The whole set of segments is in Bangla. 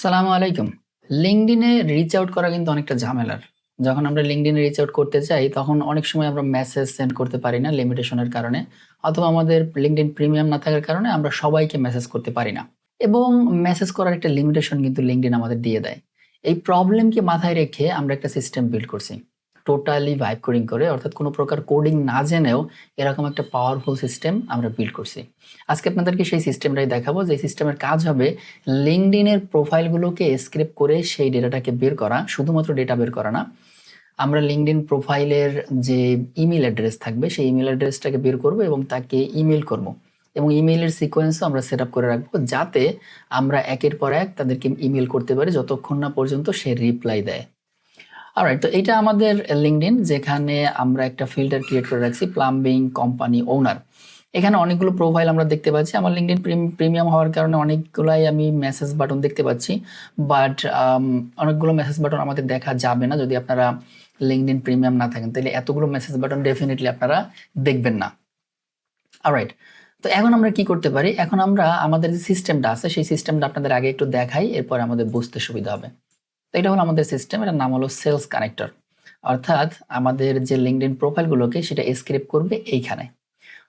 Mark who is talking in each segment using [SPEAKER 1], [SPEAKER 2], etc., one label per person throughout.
[SPEAKER 1] আসসালামু আলাইকুম। লিঙ্কডিনে রিচ আউট করা কিন্তু অনেকটা ঝামেলার। যখন আমরা লিঙ্কডিনে রিচ আউট করতে চাই, তখন অনেক সময় আমরা মেসেজ সেন্ড করতে পারি না লিমিটেশনের কারণে, অথবা আমাদের লিঙ্কডিন প্রিমিয়াম না থাকার কারণে আমরা সবাইকে মেসেজ করতে পারি না। এবং মেসেজ করার একটা লিমিটেশন কিন্তু লিঙ্কডিন আমাদের দিয়ে দেয়। এই প্রবলেমকে মাথায় রেখে আমরা একটা সিস্টেম বিল্ড করছি। টোটালি ভাইব কোডিং করে, অর্থাৎ কোনো প্রকার কোডিং না জেনেও এরকম একটা পাওয়ারফুল সিস্টেম আমরা বিল্ড করছি। আজকে আপনাদেরকে সেই সিস্টেমটাই দেখাবো, যে সিস্টেমের কাজ হবে লিঙ্কডিনের প্রোফাইলগুলোকে স্ক্রিপ্ট করে সেই ডেটাটাকে বের করা, শুধুমাত্র ডেটা বের করা না। আমরা লিঙ্কডিন প্রোফাইলের যে ইমেল অ্যাড্রেস থাকবে, সেই ইমেল অ্যাড্রেসটাকে বের করব এবং তাকে ইমেল করব। এবং ইমেলের সিকোয়েন্সও আমরা সেট করে রাখব, যাতে আমরা একের পর এক তাদেরকে ইমেল করতে পারি, যতক্ষণ না পর্যন্ত সে রিপ্লাই দেয়। অলরাইট তো এটা আমাদের লিঙ্কডিন যেখানে আমরা একটা ফিল্টার ক্রিয়েট করে রাখছি প্লাম্বিং কোম্পানি ওনার এখানে অনেকগুলো প্রোফাইল আমরা দেখতে পাচ্ছি। আমার লিঙ্কডিন প্রিমিয়াম হওয়ার কারণে অনেকগুলাই আমি মেসেজ বাটন দেখতে পাচ্ছি। বাট অনেকগুলো মেসেজ বাটন আমাদের দেখা যাবে না যদি আপনারা লিঙ্কডিন প্রিমিয়াম না থাকেন। তাহলে এতগুলো মেসেজ বাটন ডেফিনেটলি আপনারা দেখবেন না। রাইট তো এখন আমরা কি করতে পারি? এখন আমরা, আমাদের যে সিস্টেমটা আছে, সেই সিস্টেমটা আপনাদের আগে একটু দেখাই, এরপর আমাদের বুঝতে সুবিধা হবে। তো এটা হলো আমাদের সিস্টেম এটার নাম হলো সেলস কানেক্টর অর্থাৎ আমাদের যে লিঙ্কডিন প্রোফাইলগুলোকে সেটা স্ক্রিপ্ট করবে এইখানে।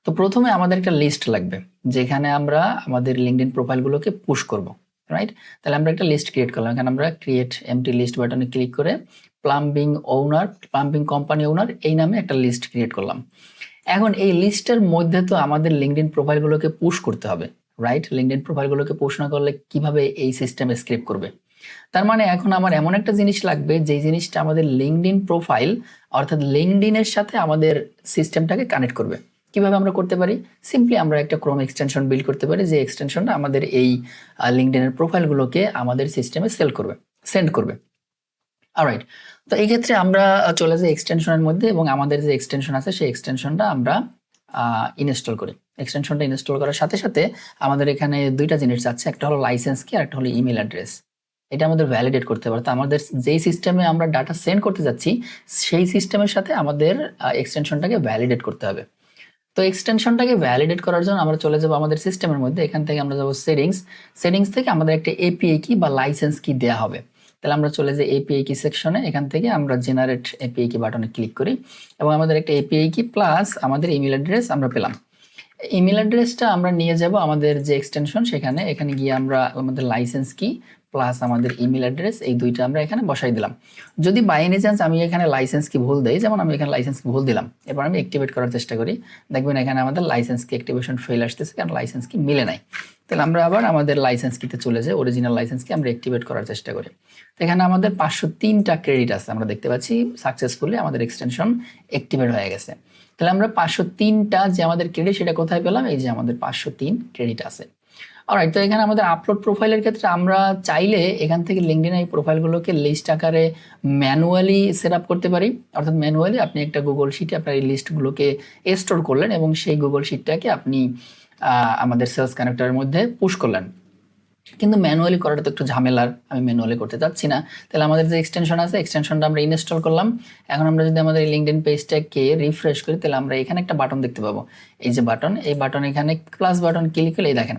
[SPEAKER 1] তো প্রথমে আমাদের একটা লিস্ট লাগবে, যেখানে আমরা আমাদের লিঙ্কডিন প্রোফাইলগুলোকে পুশ করব রাইট তাহলে আমরা একটা লিস্ট ক্রিয়েট করলাম। এখানে আমরা ক্রিয়েট এমটি লিস্ট বাটনে ক্লিক করে plumbing owner plumbing company owner এই নামে একটা লিস্ট ক্রিয়েট করলাম। এখন এই লিস্টের মধ্যে তো আমাদের লিঙ্কডিন প্রোফাইলগুলোকে পুশ করতে হবে রাইট লিঙ্কডিন প্রোফাইলগুলোকে পুশ না করলে কীভাবে এই সিস্টেম স্ক্রিপ্ট করবে? তার মানে এখন আমার এমন একটা জিনিস লাগবে যে জিনিসটা আমাদের লিঙ্কডিন প্রোফাইল অর্থাৎ লিঙ্কডিনের সাথে আমাদের সিস্টেমটাকে কানেক্ট করবে। কীভাবে আমরা করতে পারি? সিম্পলি আমরা একটা ক্রোম এক্সটেনশন বিল্ড করতে পারি, যে এক্সটেনশনটা আমাদের এই লিঙ্কড লিঙ্কডিনের প্রোফাইলগুলোকে আমাদের সিস্টেমে সেল করবে সেন্ড করবে। রাইট তো এই ক্ষেত্রে আমরা চলে যাই এক্সটেনশনের মধ্যে এবং আমাদের যে এক্সটেনশন আছে, সেই এক্সটেনশনটা আমরা ইনস্টল করি। এক্সটেনশনটা ইনস্টল করার সাথে সাথে আমাদের এখানে দুইটা জিনিস যাচ্ছে, একটা হলো লাইসেন্স কি আর একটা হলো ইমেল অ্যাড্রেস এটা আমাদের ভ্যালিডেট করতে পারে। তো আমাদের যেই সিস্টেমে আমরা ডাটা সেন্ড করতে যাচ্ছি, সেই সিস্টেমের সাথে আমাদের এক্সটেনশনটাকে ভ্যালিডেট করতে হবে। তো এক্সটেনশনটাকে ভ্যালিডেট করার জন্য আমরা চলে যাব আমাদের সিস্টেমের মধ্যে। এখান থেকে আমরা যাব সেটিংস সেটিংস থেকে আমাদের একটা এপিআই কি বা লাইসেন্স কি দেওয়া হবে। তাহলে আমরা চলে যাই এপিআই কি সেকশনে এখান থেকে আমরা জেনারেট এপিআই কি বাটনে ক্লিক করি এবং আমাদের একটা এপিআই কি প্লাস আমাদের ইমেল অ্যাড্রেস আমরা পেলাম। ইমেল অ্যাড্রেসটা আমরা নিয়ে যাব আমাদের যে এক্সটেনশন সেখানে। এখানে গিয়ে আমরা আমাদের লাইসেন্স কি প্লাস আমাদের ইমেল অ্যাড্রেস এই দুইটা আমরা এখানে বসাই দিলাম। যদি বাই এনি চান্স আমি এখানে লাইসেন্স কি ভুল দেই, যেমন আমি এখানে লাইসেন্স ভুল দিলাম, এবার আমি অ্যাক্টিভেট করার চেষ্টা করি। দেখবেন এখানে আমাদের লাইসেন্স কি অ্যাক্টিভেশন ফেল আসতেছে, কারণ লাইসেন্স কি মিলে নাই। তাহলে আমরা আবার আমাদের লাইসেন্স কিতে চলে যাই অরিজিনাল লাইসেন্স কি আমরা অ্যাক্টিভেট করার চেষ্টা করি। তো এখানে আমাদের পাঁচশো তিনটা ক্রেডিট আছে, আমরা দেখতে পাচ্ছি সাকসেসফুলি আমাদের এক্সটেনশন অ্যাক্টিভেট হয়ে গেছে। তাহলে আমরা পাঁচশো তিনটা যে আমাদের ক্রেডিট সেটা কোথায় পেলাম? এই যে আমাদের পাঁচশো তিন ক্রেডিট আছে। অলরাইট তো এখানে আমাদের আপলোড প্রোফাইলের ক্ষেত্রে আমরা চাইলে এখান থেকে লিঙ্কডিন এই প্রোফাইলগুলোকে লিস্ট আকারে ম্যানুয়ালি সেট আপ করতে পারি। অর্থাৎ ম্যানুয়ালি আপনি একটা গুগল শিটে আপনার এই লিস্টগুলোকে স্টোর করলেন এবং সেই গুগল শিটটাকে আপনি আমাদের সেলস কানেক্টরের মধ্যে পুশ করলেন। কিন্তু ম্যানুয়ালি করাটা তো একটু ঝামেলার, আমি ম্যানুয়ালি করতে চাচ্ছি না। তাহলে আমাদের যে এক্সটেনশন আছে এক্সটেনশনটা আমরা ইনস্টল করলাম। এখন আমরা যদি আমাদের লিঙ্কডিন পেজটাকে রিফ্রেশ করি, তাহলে আমরা এখানে একটা বাটন দেখতে পাবো। এই যে বাটন এই বাটন এখানে প্লাস বাটন ক্লিক করলে, এই দেখেন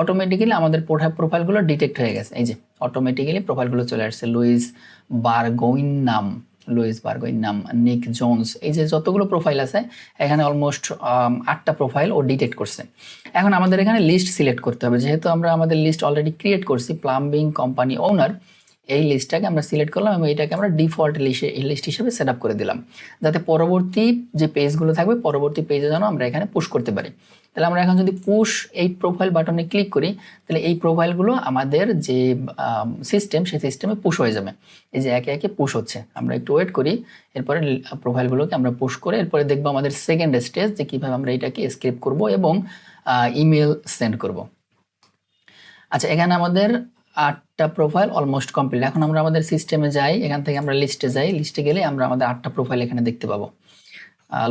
[SPEAKER 1] অটোমেটিক্যালি আমাদের প্রোফাইলগুলো ডিটেক্ট হয়ে গেছে। এই যে অটোমেটিক্যালি প্রোফাইলগুলো চলে আসছে। লুইস বারগোইন নাম লুইস বার্গোইন নাম নিক জোনস। এই যে যতগুলো প্রোফাইল আছে, এখানে অলমোস্ট আটটা প্রোফাইল ও ডিটেক্ট করছে। এখন আমাদের এখানে লিস্ট সিলেক্ট করতে হবে। যেহেতু আমরা আমাদের লিস্ট অলরেডি ক্রিয়েট করছি প্লাম্বিং কোম্পানি ওনার এই লিস্টটাকে আমরা সিলেক্ট করলাম এবং এটাকে আমরা ডিফল্ট লিস্টে লিস্ট হিসেবে সেট আপ করে দিলাম। যাতে পরবর্তী যে পেজগুলো থাকবে, পরবর্তী পেজে যেন আমরা এখানে পুশ করতে পারি। তাহলে আমরা এখন যদি পুশ এই প্রোফাইল বাটনে ক্লিক করি, তাহলে এই প্রোফাইলগুলো আমাদের যে সিস্টেম সেই সিস্টেমে পুশ হয়ে যাবে। এই যে একে একে পুশ হচ্ছে। আমরা একটু ওয়েট করি, এরপরে প্রোফাইলগুলোকে আমরা পুশ করে, এরপরে দেখব আমাদের সেকেন্ড স্টেজ যে কীভাবে আমরা এটাকে স্ক্রিপ্ট করব এবং ইমেল সেন্ড করব। আচ্ছা এখানে আমাদের আটটা প্রোফাইল অলমোস্ট কমপ্লিট এখন আমরা আমাদের সিস্টেমে যাই, এখান থেকে আমরা লিস্টে যাই। লিস্টে গেলে আমরা আমাদের আটটা প্রোফাইল এখানে দেখতে পাবো।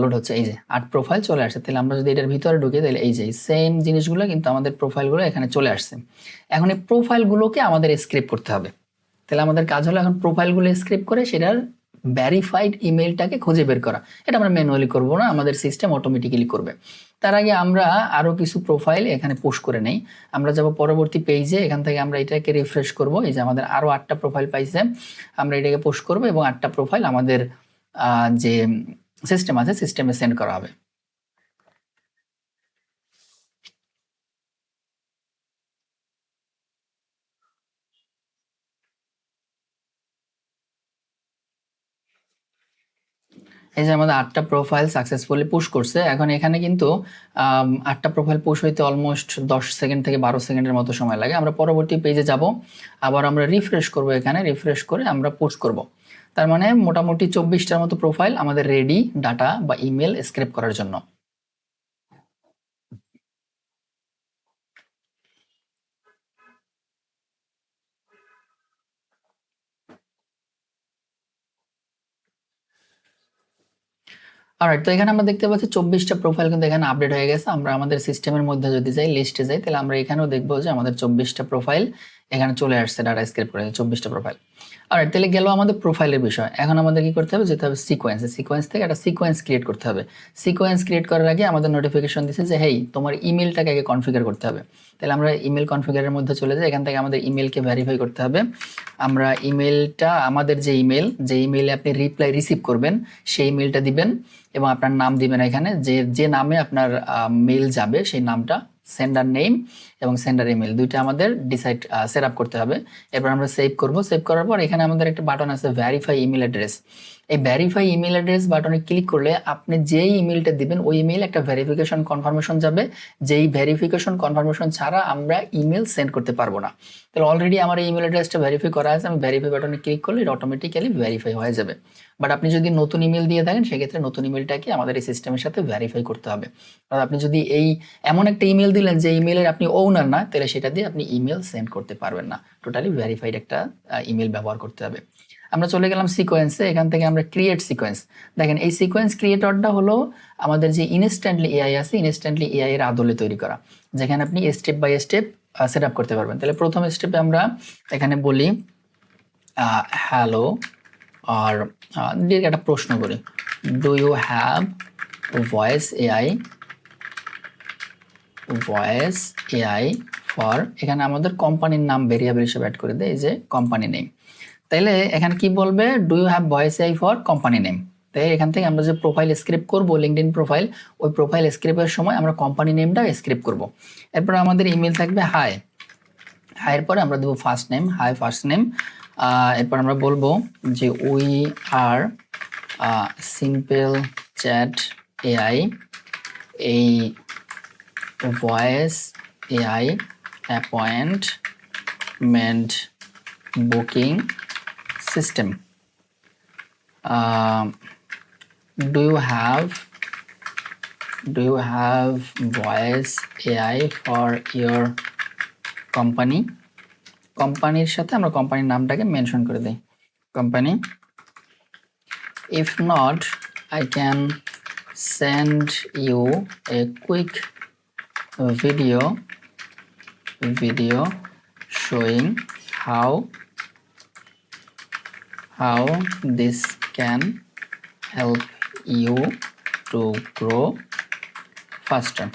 [SPEAKER 1] লোড হচ্ছে, এই যে আট প্রোফাইল চলে আসছে। তাহলে আমরা যদি এটার ভিতরে ঢুকি, তাহলে এই যে সেম জিনিসগুলো কিন্তু আমাদের প্রোফাইলগুলো এখানে চলে আসছে। এখন এই প্রোফাইলগুলোকে আমাদের স্ক্রিপ্ট করতে হবে। তাহলে আমাদের কাজ হলো এখন প্রোফাইলগুলো স্ক্রিপ্ট করে সেটার ভ্যারিফাইড ইমেলটাকে খুঁজে বের করা। এটা আমরা ম্যানুয়ালি করব না, আমাদের সিস্টেম অটোমেটিক্যালি করবে। তার আগে আমরা আরও কিছু প্রোফাইল এখানে পোস্ট করে নেই। আমরা যাব পরবর্তী পেজে এখান থেকে আমরা এটাকে রিফ্রেশ করব। এই যে আমাদের আরও আটটা প্রোফাইল পাইছে, আমরা এটাকে পোস্ট করব এবং আটটা প্রোফাইল আমাদের যে সিস্টেম আছে সিস্টেমে সেন্ড করা হবে। এই যে আমাদের আটটা প্রোফাইল সাকসেসফুলি পুশ করছে, এখন এখানে কিন্তু আটটা প্রোফাইল পুশ হইতে অলমোস্ট দশ সেকেন্ড থেকে বারো সেকেন্ডের মতো সময় লাগে। আমরা পরবর্তী পেজে যাব, আবার আমরা রিফ্রেশ করব এখানে রিফ্রেশ করে আমরা পুশ করব। তার মানে মোটামুটি চব্বিশটার মতো প্রোফাইল আমাদের রেডি ডাটা বা ইমেল স্ক্রেপ করার জন্য। অলরাইট তো এখানে আমরা দেখতে পাচ্ছি চব্বিশটা প্রোফাইল কিন্তু এখানে আপডেট হয়ে গেছে। আমরা আমাদের সিস্টেমের মধ্যে যদি যাই লিস্টে যাই, তাহলে আমরা এখানেও দেখব যে আমাদের চব্বিশটা প্রোফাইল এখানে চলে আসছে ডাটা স্ক্রিপ্ট করে চব্বিশটা প্রোফাইল আর তাহলে গেল আমাদের প্রোফাইলের বিষয়। এখন আমাদের কি করতে হবে? যেতে হবে সিকোয়েন্স সিকোয়েন্স থেকে একটা সিকোয়েন্স ক্রিয়েট করতে হবে। সিকোয়েন্স ক্রিয়েট করার আগে আমাদের নোটিফিকেশন দিচ্ছে যে, হেই, তোমার ইমেলটাকে আগে কনফিগার করতে হবে। তাহলে আমরা ইমেল কনফিগারের মধ্যে চলে যাই। এখান থেকে আমাদের ইমেলকে ভেরিফাই করতে হবে। আমরা ইমেলটা আমাদের যে ইমেল যে ইমেলে আপনি রিপ্লাই রিসিভ করবেন, সেই ইমেলটা দিবেন এবং আপনার নাম দিবেন এখানে। যে যে নামে আপনার মেল যাবে, সেই নামটা সেন্ডার নেম এবং সেন্ডার ইমেল দুইটা আমাদের ডিসাইড সেট আপ করতে হবে। এরপর আমরা সেভ করব। সেভ করার পর এখানে আমাদের একটা বাটন আছে ভ্যারিফাই ইমেল অ্যাড্রেস এই ভ্যারিফাই ইমেল অ্যাড্রেস বাটনে ক্লিক করলে আপনি যেই ইমেলটা দিবেন, ওই ইমেল একটা ভেরিফিকেশন কনফার্মেশন যাবে। যেই ভেরিফিকেশন কনফার্মেশন ছাড়া আমরা ইমেল সেন্ড করতে পারব না। তাহলে অলরেডি আমার এই ইমেল অ্যাড্রেসটা ভেরিফাই করা আছে। আমি ভেরিফাই বাটনে ক্লিক করলে এটা অটোমেটিক্যালি ভেরিফাই হয়ে যাবে। বাট আপনি যদি নতুন ইমেল দিয়ে থাকেন, সেক্ষেত্রে নতুন ইমেলটাকে আমাদের এই সিস্টেমের সাথে ভেরিফাই করতে হবে। আর আপনি যদি এই এমন একটা ইমেল দিলেন যে ইমেলের আপনি ওনার না তাহলে সেটা দিয়ে আপনি ইমেল সেন্ড করতে পারবেন না। টোটালি ভেরিফাইড একটা ইমেল ব্যবহার করতে হবে। আমরা চলে গেলাম সিকোয়েন্সে এখান থেকে আমরা ক্রিয়েট সিকোয়েন্স দেখেন, এই সিকোয়েন্স ক্রিয়েটরটা হলো আমাদের যে ইনস্ট্যান্টলি এআই আছে ইনস্ট্যান্টলি এআই এর আদলে তৈরি করা। যেখানে আপনি step by step set up করতে পারবেন। তাহলে প্রথম স্টেপে আমরা এখানে বলি হ্যালো আর একটা প্রশ্ন করি do you have voice AI voice AI for এখানে আমাদের কোম্পানির নাম ভেরিয়েবল হিসেবে অ্যাড করে দেয় যে কোম্পানি নেম তাইলে এখানে কি বলবে? Do you have voice AI for company name তাই এখান থেকে আমরা যে প্রোফাইল স্ক্রিপ্ট করব লিঙ্কডিন প্রোফাইল ওই প্রোফাইল স্ক্রিপ্টের সময় আমরা কোম্পানি নেমটা স্ক্রিপ্ট করব। এরপর আমাদের ইমেল থাকবে হাই হাইয়ের পরে আমরা দেবো first name hi first name এরপর আমরা বলব যে we are simple chat AI এই voice, AI appointment booking, system. do you have, do you have voice AI for your company? কোম্পানির সাথে আমরা কোম্পানির নামটাকে মেনশন করে দিই। Company if not I can send you a quick video video showing how how this can help you to grow faster.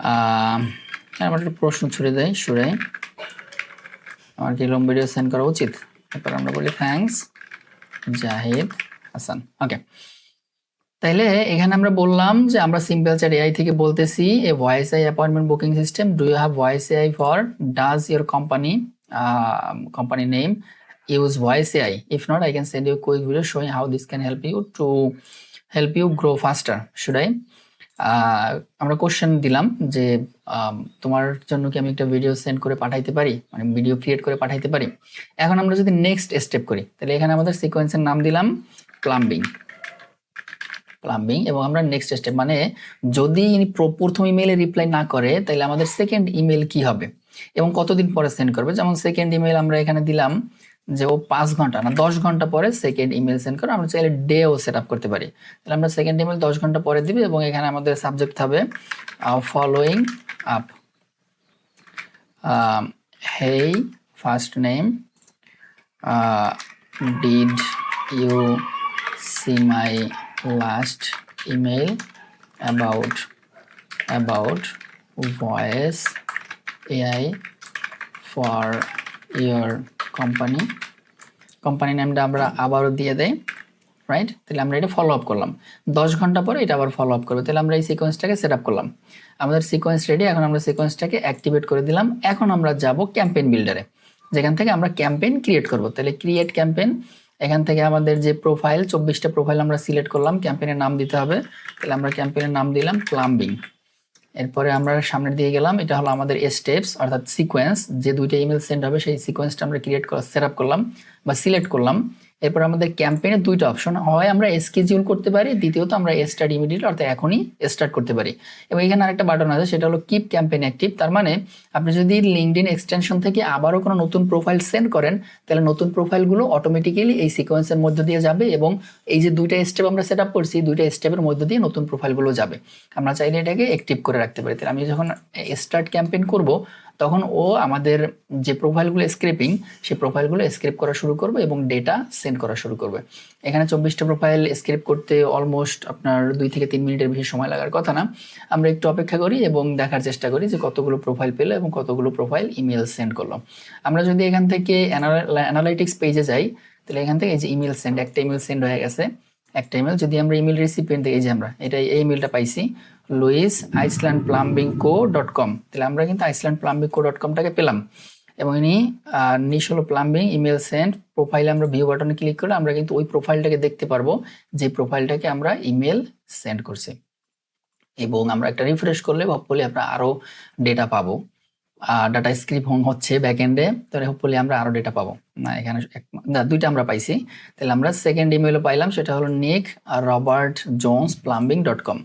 [SPEAKER 1] Ah, আমার একটা প্রশ্ন ছুড়ে দেয় সুরে আমার কি লং ভিডিও সেন্ড করা উচিত? তারপর আমরা বলি থ্যাঙ্কস জাহিদ হাসান ওকে তাইলে এখানে আমরা বললাম যে আমরা সিম্পল চ্যাট এআই থেকে বলতেছি a voice AI appointment booking system do you have voice AI for does your company company name use AI. If not, I can send you a quick video showing how this can help you to help you grow faster. Should I? আমরা কোশ্চেন দিলাম যে তোমার জন্য কি আমি একটা ভিডিও সেন্ড করে পাঠাইতে পারি মানে ভিডিও ক্রিয়েট করে পাঠাইতে পারি এখন আমরা যদি নেক্সট স্টেপ করি তাহলে এখানে আমাদের সিকোয়েন্সের নাম দিলাম প্লাম্বিং প্লাম্বিং এবং আমরা নেক্সট স্টেপ মানে যদি প্রথম ইমেলে রিপ্লাই না করে তাহলে আমাদের সেকেন্ড ইমেল কি হবে? এবং কতদিন পরে সেন্ড করবে? যেমন সেকেন্ড ইমেল আমরা এখানে দিলাম যে ও পাঁচ ঘণ্টা না, দশ ঘণ্টা পরে সেকেন্ড ইমেল সেন্ড করে, আমরা চাইলে ডেও সেট আপ করতে পারি। তাহলে আমরা সেকেন্ড ইমেল দশ ঘণ্টা পরে দিবি এবং এখানে আমাদের সাবজেক্ট হবে following up hey first name did you see my last email about about voice AI for your company company নামটা আমরা আবারও দিয়ে দেই রাইট তাহলে আমরা এটা ফলো আপ করলাম। দশ ঘণ্টা পরে এটা আবার ফলো আপ করবে। তাহলে আমরা এই সিকোয়েন্সটাকে সেট আপ করলাম। আমাদের সিকোয়েন্স রেডি এখন আমরা সিকোয়েন্সটাকে অ্যাক্টিভেট করে দিলাম। এখন আমরা যাব ক্যাম্পেইন বিল্ডারে যেখান থেকে আমরা ক্যাম্পেইন ক্রিয়েট করব। তাহলে ক্রিয়েট ক্যাম্পেইন এখান থেকে আমাদের যে প্রোফাইল চব্বিশটা প্রোফাইল আমরা সিলেক্ট করলাম ক্যাম্পেইনের নাম দিতে হবে। তাহলে আমরা ক্যাম্পেইনের নাম দিলাম প্লাম্বিং এরপরে আমরা সামনের দিয়ে গেলাম, এটা হলো আমাদের স্টেপস অর্থাৎ সিকোয়েন্স যে দুইটা ইমেল সেন্ড হবে, সেই সিকোয়েন্সটা আমরা ক্রিয়েট করা সেট করলাম বা সিলেক্ট করলাম। এরপর আমাদের ক্যাম্পেইনে দুইটা অপশন হয় আমরা স্কেজিউল করতে পারি, দ্বিতীয়ত আমরা স্টার্ট ইমিডিয়েট অর্থাৎ এখনই স্টার্ট করতে পারি। এবং এখানে আরেকটা বাটন আছে, সেটা হলো কিপ ক্যাম্পেইন অ্যাক্টিভ তার মানে আপনি যদি লিঙ্কডিন এক্সটেনশন থেকে আবারও কোনো নতুন প্রোফাইল সেন্ড করেন, তাহলে নতুন প্রোফাইলগুলো অটোমেটিক্যালি এই সিকোয়েন্সের মধ্য দিয়ে যাবে এবং এই যে দুইটা স্টেপ আমরা সেট আপ করছি, দুইটা স্টেপের মধ্য দিয়ে নতুন প্রোফাইলগুলো যাবে। আমরা চাইলে এটাকে অ্যাক্টিভ করে রাখতে পারি। তাহলে আমি যখন স্টার্ট ক্যাম্পেইন করব তখন ও আমাদের যে প্রোফাইলগুলো স্ক্রিপিং সেই প্রোফাইলগুলো স্ক্রিপ করা শুরু করবে এবং ডেটা সেন্ড করা শুরু করবে। এখানে চব্বিশটা প্রোফাইল স্ক্রিপ্ট করতে অলমোস্ট আপনার দুই থেকে তিন মিনিটের বেশি সময় লাগার কথা না। আমরা একটু অপেক্ষা করি এবং দেখার চেষ্টা করি যে কতগুলো প্রোফাইল পেল এবং কতগুলো প্রোফাইল ইমেল সেন্ড করল। আমরা যদি এখান থেকে অ্যানালাইটিক্স পেজে যাই, তাহলে এখান থেকে এই যে ইমেল সেন্ড একটা ইমেল সেন্ড হয়ে গেছে। একটা ইমেল যদি আমরা ইমেল রিসিপিয়েন্ট এই যে আমরা, এটা এই ইমেলটা পাইছি। Louis Iceland plumbing co dot com তাহলে আমরা কিন্তু আইসল্যান্ড প্লাম্বিং কো ডট কমটাকে পেলাম। এবং ইনি নিশ হলো প্লাম্বিং ইমেল সেন্ড প্রোফাইলে আমরা ভিউ বাটনে ক্লিক করে আমরা কিন্তু ওই প্রোফাইলটাকে দেখতে পারব, যে প্রোফাইলটাকে আমরা ইমেল সেন্ড করছি। এবং আমরা একটা রিফ্রেশ করলে হপফুলি আমরা আরও ডেটা পাবো। ডাটা স্ক্রিপ্ট হোম হচ্ছে ব্যাকএন্ডে তাহলে হপফুলি আমরা আরও ডেটা পাবো। না, এখানে না, দুইটা আমরা পাইছি। তাহলে আমরা সেকেন্ড ইমেলও পাইলাম, সেটা হলো Nick Robert Jones plumbing dot com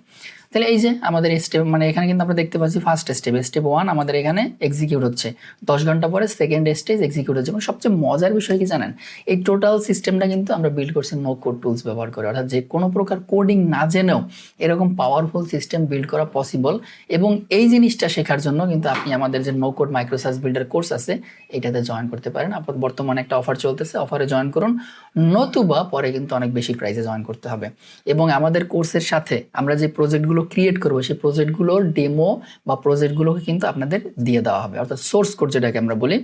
[SPEAKER 1] তাহলে এই যে আমাদের স্টেপ মানে এখানে কিন্তু আমরা দেখতে পাচ্ছি ফার্স্ট স্টেপ স্টেপ ওয়ান আমাদের এখানে এক্সিকিউট হচ্ছে। দশ ঘণ্টা পরে সেকেন্ড স্টেজ এক্সিকিউট হচ্ছে। এবং সবচেয়ে মজার বিষয় কি জানেন? এই টোটাল সিস্টেমটা কিন্তু আমরা বিল্ড করছি নো কোড টুলস ব্যবহার করে। অর্থাৎ যে কোনো প্রকার কোডিং না জেনেও এরকম পাওয়ারফুল সিস্টেম বিল্ড করা পসিবল এবং এই জিনিসটা শেখার জন্য কিন্তু আপনি আমাদের যে no code micro SaaS builder course আছে, এটাতে জয়েন করতে পারেন। আপাতত বর্তমানে একটা অফার চলতেছে অফারে জয়েন করুন। নতুবা পরে কিন্তু অনেক বেশি প্রাইসে জয়েন করতে হবে। এবং আমাদের কোর্সের সাথে আমরা যে প্রজেক্টগুলো ক্রিয়েট করব, সেই প্রজেক্টগুলোর ডেমো বা প্রজেক্টগুলোকে কিন্তু আপনাদের দিয়ে দেওয়া হবে। অর্থাৎ সোর্স কোড যেটাকে আমরা বলি,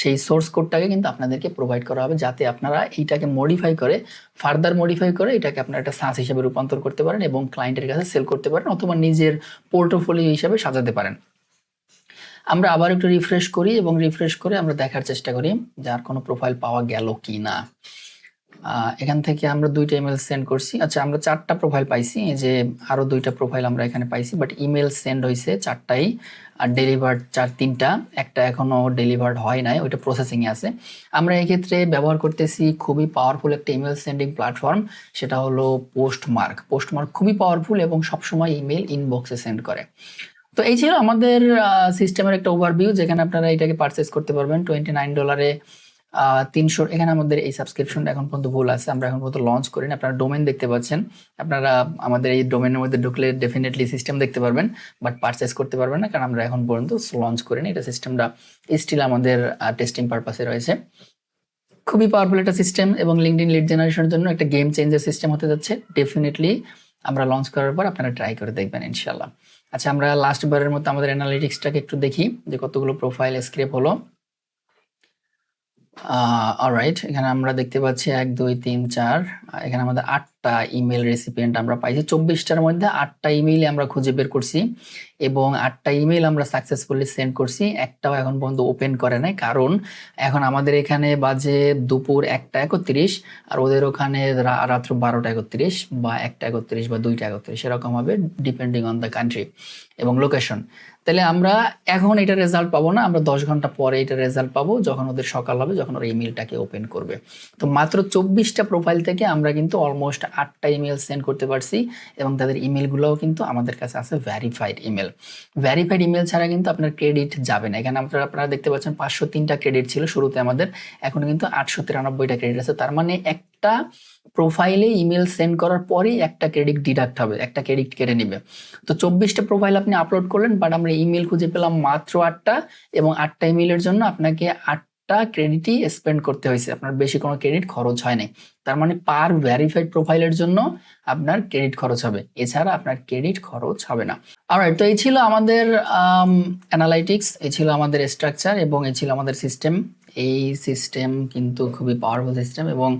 [SPEAKER 1] সেই সোর্স কোডটাকে কিন্তু আপনাদেরকে প্রোভাইড করা হবে যাতে আপনারা এইটাকে মডিফাই করে ফার্দার মডিফাই করে এটাকে আপনারা একটা সাস হিসেবে রূপান্তর করতে পারেন এবং ক্লায়েন্টের কাছে সেল করতে পারেন অথবা নিজের পোর্টফোলিও হিসাবে সাজাতে পারেন। আমরা আবার একটু রিফ্রেশ করি এবং রিফ্রেশ করে আমরা দেখার চেষ্টা করি, যার কোনো প্রোফাইল পাওয়া গেল কি না এখান থেকে আমরা দুইটা ইমেল সেন্ড করছি। আচ্ছা আমরা চারটা প্রোফাইল পাইছি যে আরও দুইটা প্রোফাইল আমরা এখানে পাইছি বাট ইমেল সেন্ড হয়েছে চারটাই, আর ডেলিভার্ড চার তিনটা, একটা এখনও ডেলিভার্ড হয় নাই, ওইটা প্রসেসিং এ আছে। আমরা এক্ষেত্রে ব্যবহার করতেছি খুবই পাওয়ারফুল একটা ইমেল সেন্ডিং প্ল্যাটফর্ম সেটা হলো পোস্টমার্ক পোস্টমার্ক খুবই পাওয়ারফুল এবং সবসময় ইমেল ইনবক্সে সেন্ড করে। তো এই ছিল আমাদের সিস্টেমের একটা ওভারভিউ যেখানে আপনারা এটাকে পারচেস করতে পারবেন। টোয়েন্টি নাইন ডলারে তিনশো, এখানে আমাদের এই সাবস্ক্রিপশনটা এখন পর্যন্ত ভুল আছে, আমরা এখন পর্যন্ত লঞ্চ করিনি। আপনারা ডোমেন দেখতে পাচ্ছেন। আপনারা আমাদের এই ডোমেনের মধ্যে ঢুকলে ডেফিনেটলি সিস্টেম দেখতে পারবেন বাট পারচেস করতে পারবেন না, কারণ আমরা এখন পর্যন্ত লঞ্চ করিনি। এটা সিস্টেমটা স্টিল আমাদের টেস্টিং পারপাসে রয়েছে। খুবই পাওয়ারফুল একটা সিস্টেম এবং লিঙ্কডিন লিড জেনারেশনের জন্য একটা গেম চেঞ্জের সিস্টেম হতে যাচ্ছে। ডেফিনেটলি আমরা লঞ্চ করার পর আপনারা ট্রাই করে দেখবেন ইনশাল্লাহ আচ্ছা আমরা লাস্ট বারের মতো আমাদের অ্যানালিটিক্সটাকে একটু দেখি যে কতগুলো প্রোফাইল স্ক্রেপ হলো। অলরাইট এখানে আমরা দেখতে পাচ্ছি এক, দুই, তিন, চার এখানে আমাদের আটটা ইমেল রেসিপিয়েন্ট আমরা পাইছি। চব্বিশটার মধ্যে আটটা ইমেইল আমরা খুঁজে বের করছি এবং আটটা ইমেল আমরা সাকসেসফুলি সেন্ড করছি। একটাও এখন পর্যন্ত ওপেন করে নাই, কারণ এখন আমাদের এখানে বাজে দুপুর একটা একত্রিশ আর ওদের ওখানে রাত্র বারোটা একত্রিশ বা একটা একত্রিশ বা দুইটা একত্রিশ, এরকম হবে ডিপেন্ডিং অন দ্য কান্ট্রি এবং লোকেশন তাহলে আমরা এখন এটা রেজাল্ট পাবো না, আমরা দশ ঘণ্টা পরে এটা রেজাল্ট পাবো যখন ওদের সকাল হবে, যখন ওরা ইমেলটাকে ওপেন করবে। তো মাত্র চব্বিশটা প্রোফাইল থেকে আমরা কিন্তু অলমোস্ট আটটা ইমেল সেন্ড করতে পারছি এবং তাদের ইমেলগুলোও কিন্তু আমাদের কাছে আছে ভ্যারিফাইড ইমেল ভ্যারিফাইড ইমেল ছাড়া কিন্তু আপনার ক্রেডিট যাবে না। এখানে আপনারা আপনারা দেখতে পাচ্ছেন পাঁচশো তিনটা ক্রেডিট ছিল শুরুতে আমাদের, এখন কিন্তু আটশো তিরানব্বইটা ক্রেডিট আছে। তার মানে একটা প্রোফাইলে ইমেল সেন্ড করার পরেই একটা ক্রেডিট ডিডাক্ট হবে, একটা ক্রেডিট কেটে নেবে। তো চব্বিশটা প্রোফাইল আপনি আপলোড করলেন বাট আমরা ইমেল খুঁজে পেলাম মাত্র আটটা এবং আটটা ইমেলের জন্য আপনাকে আটটা ক্রেডিটই স্পেন্ড করতে হয়েছে। আপনার বেশি কোনো ক্রেডিট খরচ হয় নাই। তার মানে পার ভেরিফাইড প্রোফাইলের জন্য আপনার ক্রেডিট খরচ হবে। এছাড়া আপনার ক্রেডিট খরচ হবে না। অলরাইট তো এই ছিল আমাদের অ্যানালাইটিক্স এই ছিল আমাদের স্ট্রাকচার এবং এই ছিল আমাদের সিস্টেম এই সিস্টেম কিন্তু খুবই পাওয়ারফুল সিস্টেম এবং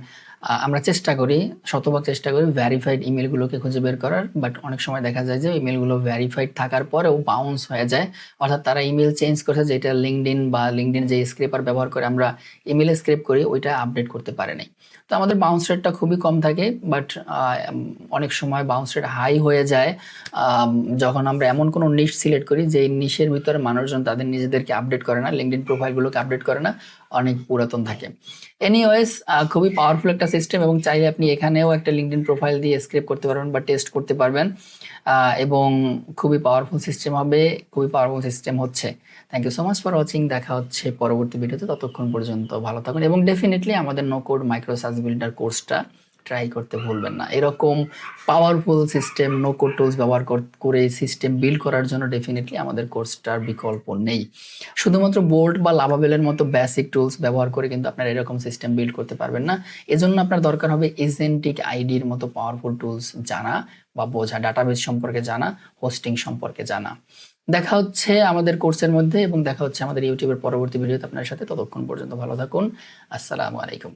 [SPEAKER 1] আমরা চেষ্টা করি, শতভাগ চেষ্টা করি ভ্যারিফাইড ইমেলগুলোকে খুঁজে বের করার বাট অনেক সময় দেখা যায় যে ইমেলগুলো ভ্যারিফাইড থাকার পরেও বাউন্স হয়ে যায়। অর্থাৎ তারা ইমেল চেঞ্জ করছে যেটা লিঙ্কডিন বা লিঙ্কডিন যে স্ক্রেপার ব্যবহার করে আমরা ইমেল স্ক্রেপ করি, ওইটা আপডেট করতে পারে নাই। তো আমাদের বাউন্স রেটটা খুবই কম থাকে বাট অনেক সময় বাউন্স রেট হাই হয়ে যায়। যখন আমরা এমন কোনো নিশ সিলেক্ট করি যে নিশের ভিতরে মানুষজন তাদের নিজেদেরকে আপডেট করে না লিঙ্কডিন প্রোফাইলগুলোকে আপডেট করে না, অনেক পুরাতন থাকে। এনিওয়েজ খুবই পাওয়ারফুল একটা সিস্টেম এবং চাইলে আপনি এখানেও একটা লিঙ্কডিন প্রোফাইল দিয়ে স্ক্রেপ করতে পারবেন বা টেস্ট করতে পারবেন এবং খুবই পাওয়ারফুল সিস্টেম হবে, খুবই পাওয়ারফুল সিস্টেম হচ্ছে। Thank you so much for watching দেখা হচ্ছে পরবর্তী ভিডিওতে ততক্ষণ পর্যন্ত ভালো থাকুন, এবং ডেফিনেটলি আমাদের নো কোড মাইক্রো বিল্ডার কোর্সটা ট্রাই করতে ভুলবেন না। এরকম পাওয়ারফুল সিস্টেম নো টুলস ব্যবহার কর- করে সিস্টেম বিল্ড করার জন্য ডেফিনেটলি আমাদের কোর্সটার বিকল্প নেই। শুধুমাত্র বোল্ট বা লাভাবেলের মতো বেসিক টুলস ব্যবহার করে কিন্তু আপনার এরকম সিস্টেম বিল্ড করতে পারবেন না। এজন্য আপনার দরকার হবে এজেন্টিক আইডির মতো পাওয়ারফুল টুলস জানা বা বোঝা ডাটাবেস সম্পর্কে জানা হোস্টিং সম্পর্কে জানা। দেখা হচ্ছে আমাদের কোর্সের মধ্যে এবং দেখা হচ্ছে আমাদের ইউটিউবের পরবর্তী ভিডিওতে আপনার সাথে। ততক্ষণ পর্যন্ত ভালো থাকুন। আসসালামু আলাইকুম।